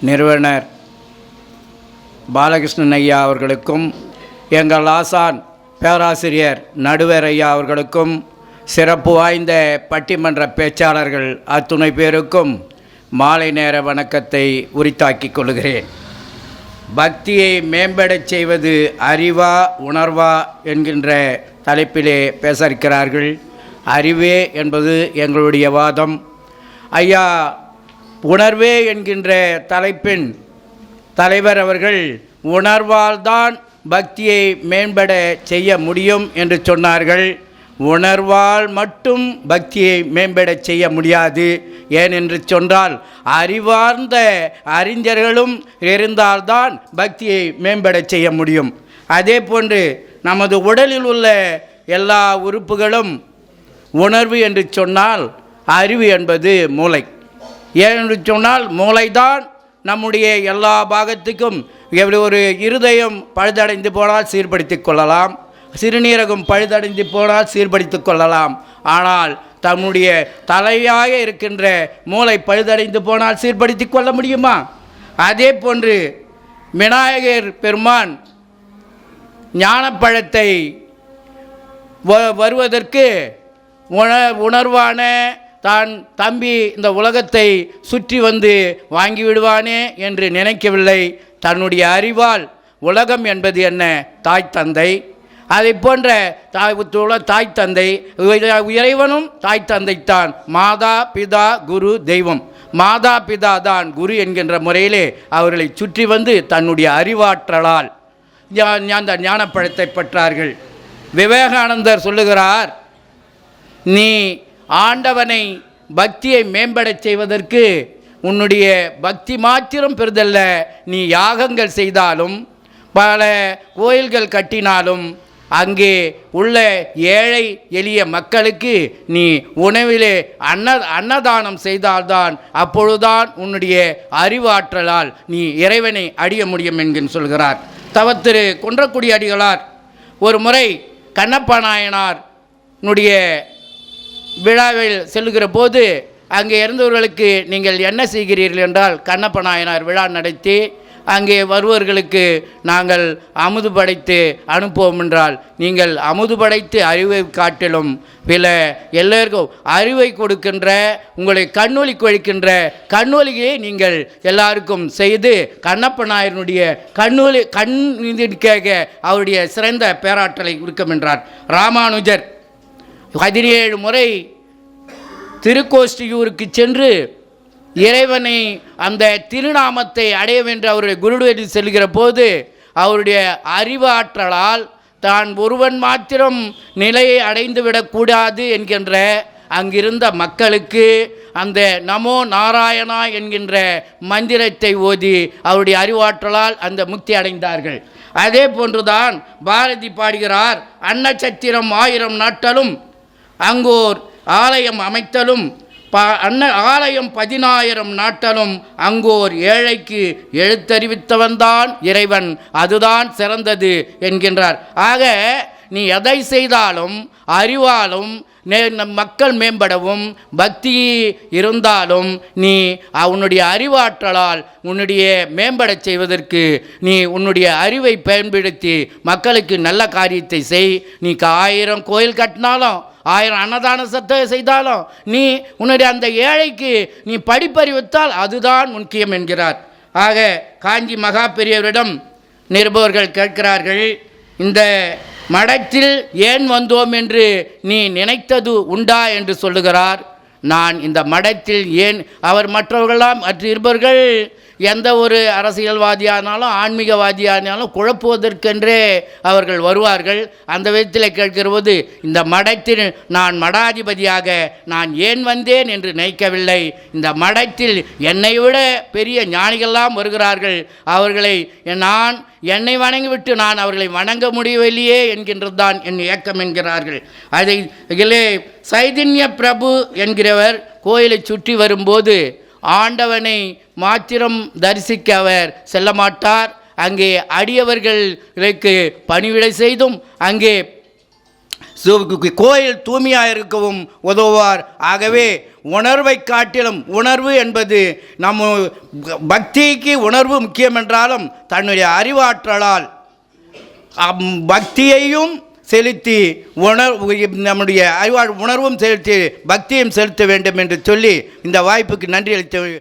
நிறுவனர் பாலகிருஷ்ணன் ஐயா அவர்களுக்கும் எங்கள் ஆசான் பேராசிரியர் நடுவர் ஐயா அவர்களுக்கும் சிறப்பு வாய்ந்த பட்டிமன்ற பேச்சாளர்கள் அத்துணை பேருக்கும் மாலை நேர வணக்கத்தை உரித்தாக்கிக் கொள்கிறேன். பக்தியை மேம்படச் செய்வது அறிவா உணர்வா என்கின்ற தலைப்பிலே பேச இருக்கிறார்கள். அறிவே என்பது எங்களுடைய வாதம். ஐயா உணர்வே என்கின்ற தலைப்பின் தலைவர் அவர்கள் உணர்வால்தான் பக்தியை மேம்பட செய்ய முடியும் என்று சொன்னார்கள். உணர்வால் மட்டும் பக்தியை மேம்படச் செய்ய முடியாது ஏனென்று சொன்னால் அறிவார்ந்த அறிஞர்களும் இருந்தால்தான் பக்தியை மேம்படச் செய்ய முடியும். அதே போன்று நமது உடலில் உள்ள எல்லா உறுப்புகளும் உணர்வு என்று சொன்னால் அறிவு என்பது மூளை. ஏனென்று சொன்னால் மூளைதான் நம்முடைய எல்லா பாகத்துக்கும் எப்படி ஒரு இருதயம் பழுதடைந்து போனால் சீர்படுத்திக் கொள்ளலாம் சிறுநீரகம் பழுதடைந்து போனால் சீர்படுத்தி கொள்ளலாம். ஆனால் தன்னுடைய தலையாக இருக்கின்ற மூளை பழுதடைந்து போனால் சீர்படுத்திக் கொள்ள முடியுமா? அதே போன்று விநாயகர் பெருமான் ஞானப்பழத்தை வ- வருவதற்கு உண உணர்வான தான் தம்பி இந்த உலகத்தை சுற்றி வந்து வாங்கிவிடுவானே என்று நினைக்கவில்லை. தன்னுடைய அறிவால் உலகம் என்பது என்ன? தாய் தந்தை. அதை போன்ற தாய் உள்ள தாய் தந்தை இறைவனும் தாய் தந்தைத்தான். மாதா பிதா குரு தெய்வம். மாதா பிதா தான் குரு என்கின்ற முறையிலே அவர்களை சுற்றி வந்து தன்னுடைய அறிவாற்றலால் அந்த ஞானப்பழத்தை பெற்றார்கள். விவேகானந்தர் சொல்லுகிறார் நீ ஆண்டவனை பக்தியை மேம்படச் செய்வதற்கு உன்னுடைய பக்தி மாத்திரம் பெறுதல்ல நீ யாகங்கள் செய்தாலும் பல கோயில்கள் கட்டினாலும் அங்கே உள்ள ஏழை எளிய மக்களுக்கு நீ உணவிலே அன்ன அன்னதானம் செய்தால்தான் அப்பொழுதுதான் உன்னுடைய அறிவாற்றலால் நீ இறைவனை அடிய முடியும் என்கின் சொல்கிறார். தவத்திரு குன்றக்குடி அடிகளார் ஒரு முறை கண்ணப்ப நாயனார் விழாவில் செல்லுகிற போது அங்கே இருந்தவர்களுக்கு நீங்கள் என்ன செய்கிறீர்கள் என்றால் கண்ணப்ப நாயனார் விழா நடத்தி அங்கே வருவர்களுக்கு நாங்கள் அமுது படைத்து அனுப்புவோம் என்றால் நீங்கள் அமுது படைத்து அறிவை காட்டிலும் வில எல்லோருக்கும் அறிவை கொடுக்கின்ற உங்களை கண்ணொலி கொழிக்கின்ற கண்ணொலியை நீங்கள் எல்லாருக்கும் செய்து கண்ணப்ப நாயனுடைய கண்ணொலி கண் கேட்க அவருடைய சிறந்த பேராற்றலை இருக்கும் என்றார். ராமானுஜர் பதினேழு முறை திருக்கோஷ்டியூருக்கு சென்று இறைவனை அந்த திருநாமத்தை அடைய வேண்டும் அவருடைய குருடுவரில் செல்கிற போது அவருடைய அறிவாற்றலால் தான் ஒருவன் மாத்திரம் நிலையை அடைந்து விடக்கூடாது என்கின்ற அங்கிருந்த மக்களுக்கு அந்த நமோ நாராயணா என்கின்ற மந்திரத்தை ஓதி அவருடைய அறிவாற்றலால் அந்த முக்தி அடைந்தார்கள். அதே போன்றுதான் பாரதி பாடுகிறார் அன்னச்சத்திரம் ஆயிரம் நாட்டலும் அங்கோர் ஆலயம் அமைத்தலும் ப அன்ன ஆலயம் பதினாயிரம் நாட்டலும் அங்கோர் ஏழைக்கு எழுத்தறிவித்தவன்தான் இறைவன் அதுதான் சிறந்தது என்கின்றார். ஆக நீ எதை செய்தாலும் அறிவாலும் நே- நம் மக்கள் மேம்படவும் பக்தி இருந்தாலும் நீ உன்னுடைய அறிவாற்றலால் உன்னுடைய மேம்படச் செய்வதற்கு நீ உன்னுடைய அறிவை பயன்படுத்தி மக்களுக்கு நல்ல காரியத்தை செய். நீ ஆயிரம் கோயில் கட்டினாலும் ஆயிரம் அன்னதான சத்தை செய்தாலும் நீ உன்னுடைய அந்த ஏழைக்கு நீ படிப்பறிவித்தால் அதுதான் முக்கியம் என்கிறார். ஆக காஞ்சி மகா பெரியவரிடம் நிருபவர்கள் கேட்கிறார்கள் இந்த மடத்தில் ஏன் வந்தோம் என்று நீ நினைத்தது உண்டா என்று சொல்லுகிறார். நான் இந்த மடத்தில் ஏன் அவர் மற்றவர்களாம் மற்ற இருப்பவர்கள் எந்த ஒரு அரசியல்வாதியானாலும் ஆன்மீகவாதியானாலும் குழப்புவதற்கென்றே அவர்கள் வருவார்கள். அந்த விதத்தில் கேட்கிறபோது இந்த மடத்தில் நான் மடாதிபதியாக நான் ஏன் வந்தேன் என்று நினைக்கவில்லை. இந்த மடத்தில் என்னை விட பெரிய ஞானிகள்லாம் வருகிறார்கள். அவர்களை நான் என்னை வணங்கிவிட்டு நான் அவர்களை வணங்க முடியவில்லையே என்கின்றது தான் என் இயக்கம் என்கிறார்கள். அதை இதிலே சைதன்ய பிரபு என்கிறவர் கோயிலை சுற்றி வரும்போது ஆண்டவனை மாத்திரம் தரிசிக்க அவர் செல்ல மாட்டார் அங்கே அடியவர்களுக்கு பணிவிடை செய்தும் அங்கே சு- கோயில் தூய்மையாக இருக்கவும் உதவுவார். ஆகவே உணர்வை காட்டிலும் உணர்வு என்பது நம்ம பக்திக்கு உணர்வு முக்கியம் என்றாலும் தன்னுடைய அறிவாற்றலால் அம், பக்தியையும் செலுத்தி உணர் நம்முடைய அறிவாழ் உணர்வும் செலுத்தி பக்தியும் செலுத்த வேண்டும் என்று சொல்லி இந்த வாய்ப்புக்கு நன்றி அளித்த